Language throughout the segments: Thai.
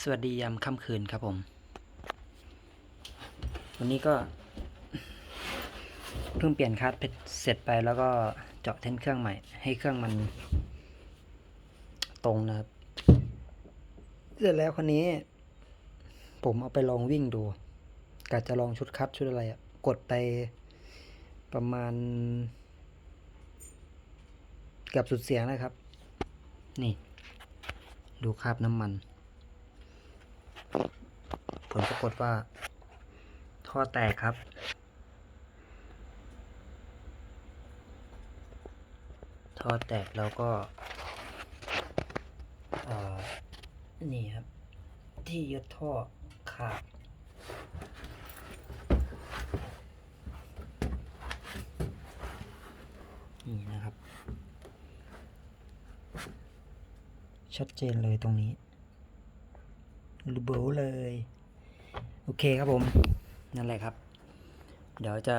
สวัสดียามค่ำคืนครับผม วันนี้ก็เพิ่งเปลี่ยนคาร์ดเสร็จไปแล้วก็เจาะเทนเครื่องใหม่ ให้เครื่องมันตรงนะครับ เสร็จแล้วคนนี้ ผมเอาไปลองวิ่งดูกะจะลองชุดคัดชุดอะไรอะกดไปประมาณเกือบสุดเสียงนะครับ นี่ ดูคราบน้ำมัน ผลปรากฏว่า ท่อแตกครับ ท่อแตกแล้วก็นี่ครับ ที่ยึดท่อขาดนี่นะครับ ชัดเจนเลยตรงนี้ รูโบเลย โอเคครับผม นั่นแหละครับ เดี๋ยวจะ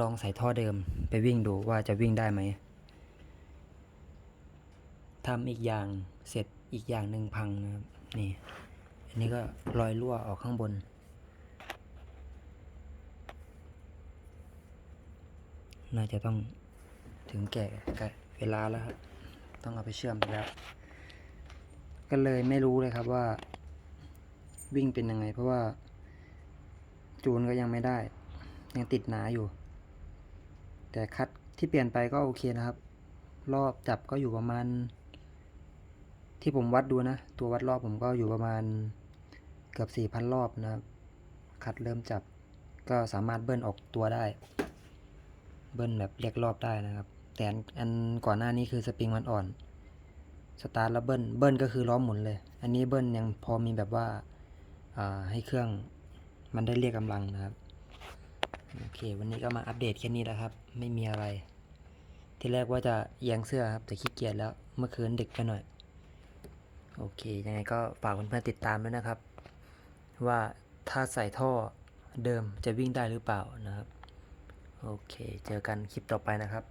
ลองใส่ท่อเดิมไปวิ่งดูว่าจะวิ่งได้ไหมทำอีกอย่างเสร็จอีกอย่างหนึ่งพังนะครับ นี่ อันนี้ก็รอยรั่วออกข้างบน น่าจะต้องถึงแก่กเวลาแล้วครับ ต้องเอาไปเชื่อมไปแล้ว ก็เลยไม่รู้เลยครับว่า วิ่งเป็นยังไง เพราะว่า จูนก็ยังไม่ได้ ยังติดหนาอยู่ แต่คัดที่เปลี่ยนไปก็โอเคนะครับ รอบจับก็อยู่ประมาณ ที่ผมวัดดูนะ ตัววัดรอบผมก็อยู่ประมาณเกือบสี่พันรอบนะครับ คัดเริ่มจับก็สามารถเบิ้ลออกตัวได้ เบิ้ลแบบเรียกรอบได้นะครับ แต่อันก่อนหน้านี้คือสปริงมันอ่อนสตาร์ทแล้วเบิ้ลเบิ้ลก็คือล้อหมุนเลย อันนี้เบิ้ลยังพอมีแบบว่า ให้เครื่องมันได้เรียกกำลังนะครับ โอเค วันนี้ก็มาอัปเดตแค่นี้แหละครับ ไม่มีอะไร ที่แรกว่าจะเอียงเสื้อครับ แต่ขี้เกียจแล้ว เมื่อคืนดึกไปหน่อย โอเค ยังไงก็ฝากเพื่อนๆติดตามด้วยนะครับ ว่าถ้าใส่ท่อเดิมจะวิ่งได้หรือเปล่านะครับ โอเค เจอกันคลิปต่อไปนะครับ